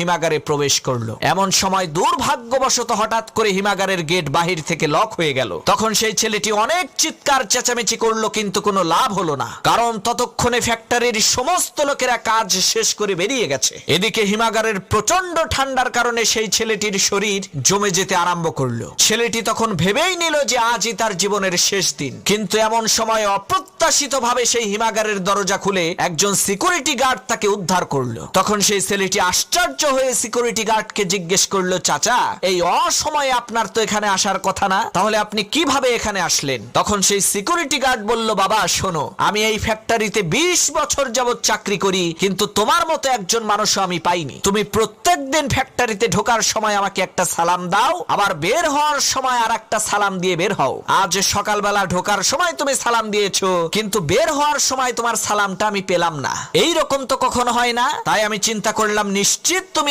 হিমাগারে প্রবেশ করল। এমন সময় দুর্ভাগ্যবশত হঠাৎ করে হিমাগারের গেট বাহির থেকে লক হয়ে গেল। তখন সেই ছেলেটি অনেক চিৎকার চেঁচামেচি করল, কিন্তু কোনো লাভ হলো না। কারণ ততক্ষণে ফ্যাক্টরির সমস্ত লোকেরা কাজ শেষ করে বেরিয়ে গেছে। এদিকে হিমাগারের প্রচণ্ড ঠান্ডার কারণে সেই ছেলেটির শরীর জমে যেতে আরম্ভ করল। ছেলেটি তখন ভেবেই নিল যে আজই তার জীবনের শেষ দিন। কিন্তু এমন সময় অপ্রত্যাশিত ভাবে সেই হিমাগারের দরজা খুলে একজন সিকিউরিটি গার্ড তাকে উদ্ধার করল। তখন সেই ছেলেটি আশ্চর্য হয়ে সিকিউরিটি গার্ডকে জিজ্ঞেস করল, চাচা, এই অসময়ে আপনার তো এখানে আসার কথা না? তাহলে আপনি কীভাবে এখানে আসলেন? তখন সেই সিকিউরিটি গার্ড বলল, বাবা, শোনো, আমি এই ফ্যাক্টরিতে ২০ বছর যাবত চাকরি করি, কিন্তু তোমার মতো একজন মানুষও আমি পাইনি। তুমি প্রত্যেক দিন ফ্যাক্টরিতে ঢোকার সময় আমাকে একটা সালাম দাও, আবার বের হওয়ার সময় আর একটা সালাম দিয়ে বের হও। আজ সকালবেলা ঢোকার সময় তুমি সালাম দিয়েছ, কিন্তু বের হওয়ার সময় তোমার সালামটা আমি পেলাম না। এই রকম তো কখনো হয় না। তাই আমি চিন্তা করলাম, নিশ্চিত